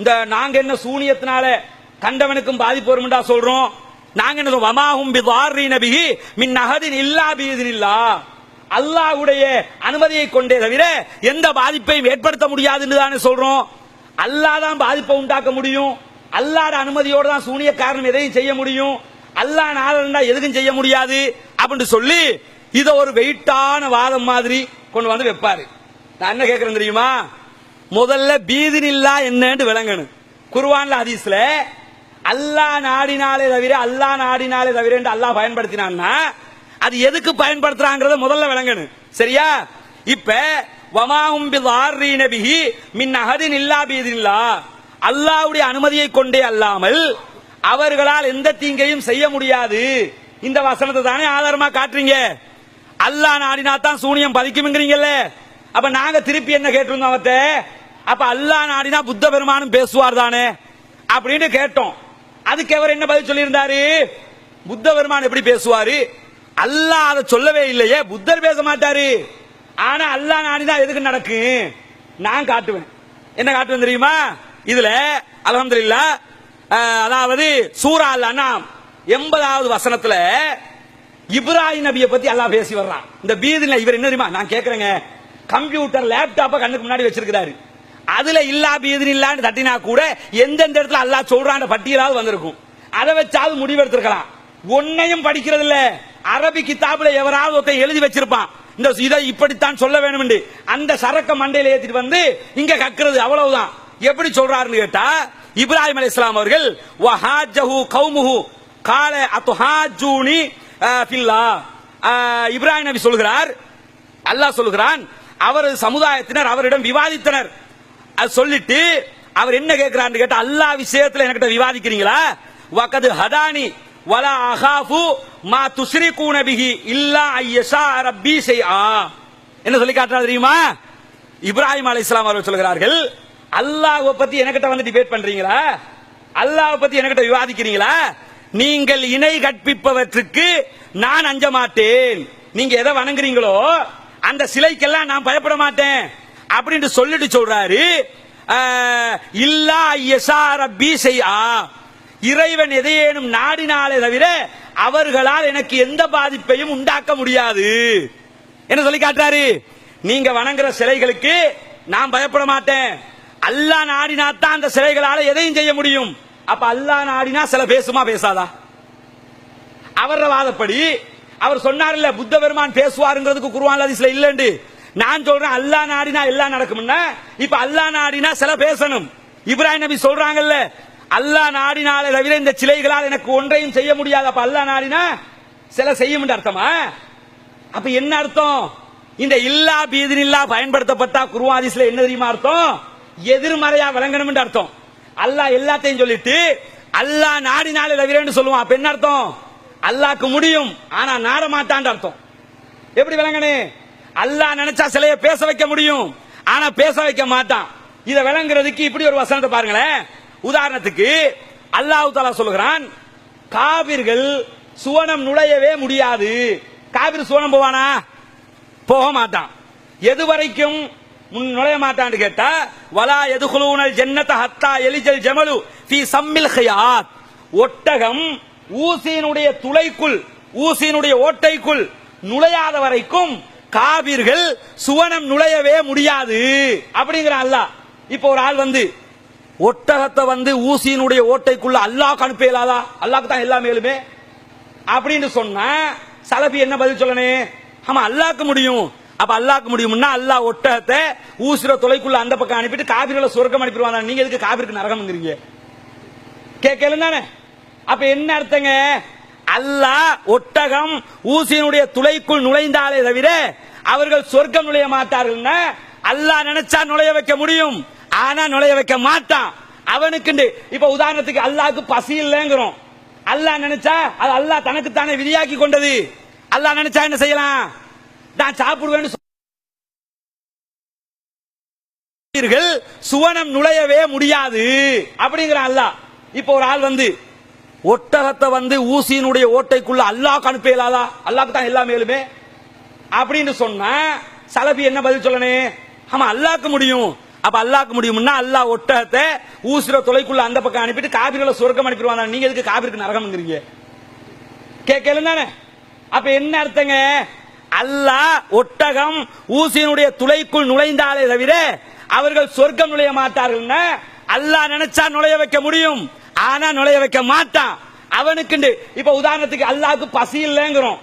இந்த நாங்க என்ன சூனியத்தினால கண்டவனுக்கும் பாதிப்பு வரும்டா சொல்றோம். நாங்க என்ன வமாகும் பிதாரி நபிகி மின் நகதின் இல்லா பீதினில்லா அல்லாஹ்வுடைய அனுமதியை கொண்டே தவிர எந்த பாதிப்பையும் ஏற்படுத்த முடியாதுன்னு தானே சொல்றோம். அல்லாஹ் தான் பாதிப்பை உண்டாக்க முடியும். அல்லாட அனுமதியோடு தான் சூனிய காரணம் எதையும் செய்ய முடியும். அல்லாஹ் நாளா எதுக்கும் செய்ய முடியாது அப்படின்னு சொல்லி இதை ஒரு வெயிட்டான வாதம் மாதிரி கொண்டு வந்து வைப்பாரு. நான் என்ன கேட்கறேன் தெரியுமா? முதல்ல பீதினில்லா என்னன்னு விளங்கணும். குருவான்ல ஹதீஸ்ல அல்லாஹ் நாடினாலே தவிர அல்லாஹ் நாடினாலே தவிர என்று அல்லாஹ் பயன்படுத்தினான்னா அது எதுக்கு பயன்படுத்துறாங்கிறத முதல்ல விளங்கணும். சரியா? இப்ப வமாவும் பிஹி மின் அகதின் இல்லா பீதினில்லா அல்லாஹ்வுடைய அனுமதியை கொண்டே அல்லாமல் அவர்களால் எந்த தீங்கையும் செய்ய முடியாது. இந்த வசனத்தை தானே ஆதாரமா காட்டுறீங்க. அல்லாஹ் நாடினா தான் சூனியம் பதிக்கும்ங்கிறீங்கல்ல. அப்ப நாங்க திருப்பி என்ன கேட்டிருந்தோம் அவத்தை அப்ப அல்லா நாடினா புத்த பெருமானும் பேசுவார் தானே? அப்படின்னு கேட்டோம். அதுக்கு அவர் என்ன பதில் சொல்லியிருந்தாரு? புத்த பெருமான் எப்படி பேசுவாரு? அல்லாஹ் அதை சொல்லவே இல்லையே புத்தர் பேச மாட்டாரு. ஆனா அல்லாஹ் நாடினா எதுக்கு நடக்கும் நான் காட்டுவேன். என்ன காட்டுவேன் தெரியுமா? இதுல அலமதுல்லா அதாவது சூரா அல் அனாம் எண்பதாவது வசனத்துல இப்ராஹிம் நபியை பத்தி அல்லாஹ் பேசி வர்றான். இந்த பீதியில் இவர் என்ன தெரியுமா? நான் கேக்குறேங்க. கம்ப்யூட்டர் லேப்டாப்பை கண்ணுக்கு முன்னாடி வச்சிருக்கிறாரு. அதுல இல்லா பீதின் இல்லான்னு தட்டினா கூட எந்தெந்த இடத்துல அல்லாஹ் சொல்றான் பட்டியலாவது வந்திருக்கும். அதை வச்சாவது முடிவெடுத்திருக்கலாம். ஒன்னையும் படிக்கிறது இல்ல அரபி கிதாபுல எவராவது ஒருத்தன் எழுதி வச்சிருப்பான். இந்த இதை இப்படித்தான் சொல்ல வேணும் அந்த சரக்க மண்டையில ஏத்திட்டு வந்து இங்க கக்குறது அவ்வளவுதான். எப்படி சொல்றாருன்னு கேட்டா இப்ராஹிம் இஸ்லாம் அவர்கள் வஹாஜஹு கௌமுஹு கால அத்துஹாஜூனி ஃபில்லா இப்ராஹிம் நபி சொல்கிறார் அல்லாஹ் சொல்கிறான் அவரது சமுதாயத்தினர் அவரிடம் விவாதித்தனர். அது சொல்லிட்டு அவர் என்ன கேட்கிறான்னு கேட்டா அல்லாஹ் விஷயத்துல என்கிட்ட விவாதிக்கிறீங்களா? வக்கது ஹதானி வலா அகாஃபு மா துஸ்ரி கூனபிகி இல்லா ஐயஷா ரப்பி ஷைஆ. என்ன சொல்லி காட்டுறா தெரியுமா? இப்ராஹிம் அலி இஸ்லாம் அவர்கள் சொல்கிறார்கள் அல்லாஹை பத்தி என்கிட்ட வந்து டிபேட் பண்றீங்களா? அல்லாஹ் பத்தி என்கிட்ட விவாதிக்கிறீங்களா? நீங்கள் இணை கற்பிப்பவற்றுக்கு நான் அஞ்ச மாட்டேன். நீங்க எதை வணங்குறீங்களோ அந்த சிலைக்கெல்லாம் நான் பயப்பட மாட்டேன். அப்படின்னு சொல்லிட்டு சொல்றாரு. இல்லா ஐயஷா ரப்பி இறைவன் எதையேனும் நாடினாலே தவிர அவர்களால் எனக்கு எந்த பாதிப்பையும் உண்டாக்க முடியாது. என்ன சொல்லி காட்டுறாரு? நீங்க வணங்குற சிலைகளுக்கு நான் பயப்பட மாட்டேன். அல்லா நாடினா தான் அந்த சிலைகளால எதையும் செய்ய முடியும். அப்ப அல்லாஹ் நாடினா சில பேசுமா பேசாதா? அவர வாதப்படி அவர் சொன்னார்ல புத்த பெருமான் பேசுவாருங்கிறதுக்கு குருவான் அதிசல இல்லண்டு நான் சொல்றேன் அல்லாஹ் நாடினா எல்லாம் நடக்கும்னா இப்ப அல்லாஹ் நாடினா சில பேசணும். இப்ராஹிம் நபி சொல்றாங்கல்ல அல்லா நாடினால தவிர இந்த சிலைகளால் எனக்கு ஒன்றையும் செய்ய முடியாது. அப்ப அல்லாஹ் நாடினா சில செய்யும் அர்த்தமா? அப்ப என்ன அர்த்தம்? இந்த இல்லா பீதினில்லா பயன்படுத்தப்பட்டா குருவாதிஸ்ல என்ன தெரியுமா அர்த்தம்? எதிர்மறையா விளங்கணும் அர்த்தம். அல்லாஹ் எல்லாத்தையும் சொல்லிட்டு அல்லாஹ் நாடினாலே தவிரன்னு சொல்லுவான். அப்ப என்ன அர்த்தம்? அல்லாக்கு முடியும் ஆனா நாட மாட்டான் அர்த்தம். எப்படி விளங்கணு அல்லாஹ் நினைச்சா சிலைய பேச வைக்க முடியும். ஆனா பேச வைக்க மாட்டான். இத விளங்குறதுக்கு இப்படி ஒரு வசனத்தை பாருங்களேன். உதாரணத்துக்கு அல்லாஹு தாலா சொல்லுகிறான் காவிர்கள் சுவனம் நுழையவே முடியாது. காவிர் சுவனம் போவானா? போக மாட்டான். எது வரைக்கும் முன் நுழைய மாட்டான்னு கேட்டா வலா எதுகுலூனல் ஜன்னத ஹத்தா எலிஜல் ஜமலு ஃபி சம்மில் ஹயாத் ஒட்டகம் ஊசியினுடைய துளைக்குள் ஊசியினுடைய ஓட்டைக்குள் நுழையாத வரைக்கும் காபிர்கள் சுவனம் நுழையவே முடியாது. அப்படிங்கிற அல்லாஹ். இப்போ ஒரு ஆள் வந்து ஒட்டகத்தை வந்து ஊசியினுடைய ஓட்டைக்குள்ள அல்லாஹ் அனுப்ப இயலாதா தான் எல்லா மேலுமே அப்படின்னு சொன்னா சலபி என்ன பதில் சொல்லணே ஆமா அல்லாக்கு முடியும். அப்ப அல்லாக்கு முடியும்னா அல்லாஹ் ஒட்டகத்தை ஊசிர தொலைக்குள்ள அந்த பக்கம் அனுப்பிட்டு காபிர்களை சொர்க்கம் அனுப்பிடுவாங்க நீங்க எதுக்கு காபிருக்கு நரகம்ங்கிறீங்க? கேட்கல தானே அப்ப என்ன அர்த்தங்க? அல்லாஹ் ஒட்டகம் ஊசியினுடைய துளைக்குள் நுழைந்தாலே தவிர அவர்கள் சொர்க்கம் நுழைய மாட்டார்கள் அல்லாஹ் நினைச்சா நுழைய வைக்க முடியும். ஆனா நுழைய வைக்க மாட்டான். அவனுக்கு இப்ப உதாரணத்துக்கு அல்லாஹ்க்கு பசி இல்லைங்கிறோம். அல்லாஹ் நினைச்சா அது அல்லாஹ் தனக்கு தானே விதியாக்கி கொண்டது. அல்லாஹ் நினைச்சா என்ன செய்யலாம்? நான் சாப்பிடுவேன்னு சொன்னீர்கள், சுவனம் நுழையவே முடியாது. அப்படிங்கிற அல்லாஹ் இப்போ ஒரு ஆள் வந்து ஒட்டகத்தை வந்து ஊசியினுடைய ஓட்டைக்குள்ள அல்லாஹ் அனுப்ப இயலாதா தான் எல்லா மேலுமே? அப்படின்னு சொன்னா சலபி என்ன பதில் சொல்லணும் ஆமா அல்லாக்கு முடியும். அப்ப அல்லாக்கு முடியும்னா அல்லாஹ் ஒட்டகத்தை ஊசிர தொலைக்குள்ள அந்த பக்கம் அனுப்பிட்டு காபிர்களை சொர்க்கம் அனுப்பிடுவாங்க நீங்க எதுக்கு காபிருக்கு நரகம்ங்கிறீங்க? கேட்கல தானே. அப்ப என்ன அர்த்தங்க? அல்லாஹ் ஒட்டகம் ஊசியினுடைய துளைக்குள் நுழைந்தாலே தவிர அவர்கள் சொர்க்கம் நுழைய மாட்டார்கள்னா அல்லாஹ் நினைச்சா நுழைய வைக்க முடியும். ஆனா நுழைய வைக்க மாட்டான். அவனுக்கு இப்ப உதாரணத்துக்கு அல்லாவுக்கு பசி இல்லைங்கிறோம்.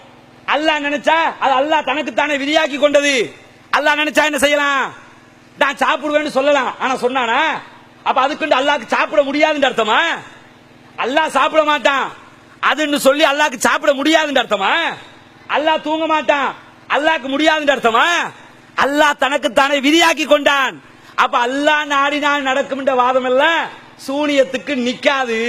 அல்லாஹ் நினைச்சா அது அல்லாஹ் தனக்கு தானே விதியாக்கி கொண்டது. அல்லாஹ் நினைச்சா என்ன செய்யலாம்? நான் சாப்பிடுவேன்னு சொல்லலாம். ஆனா சொன்னானா? அப்ப அதுக்கு அல்லாஹ்க்கு சாப்பிட முடியாதுன்ற அர்த்தமா? அல்லாஹ் சாப்பிட மாட்டான். அதுன்னு சொல்லி அல்லாஹ்க்கு சாப்பிட முடியாதுன்ற அர்த்தமா? அல்லாஹ் தூங்க மாட்டான். அல்லாஹ்க்கு முடியாதுன்ற அர்த்தமா? அல்லாஹ் தனக்குத்தானே விதியாக்கி கொண்டான். அப்ப அல்லாஹ் நாடினால் நடக்கும் வாதம் எல்லாம் சூனியத்துக்கு நிக்காது.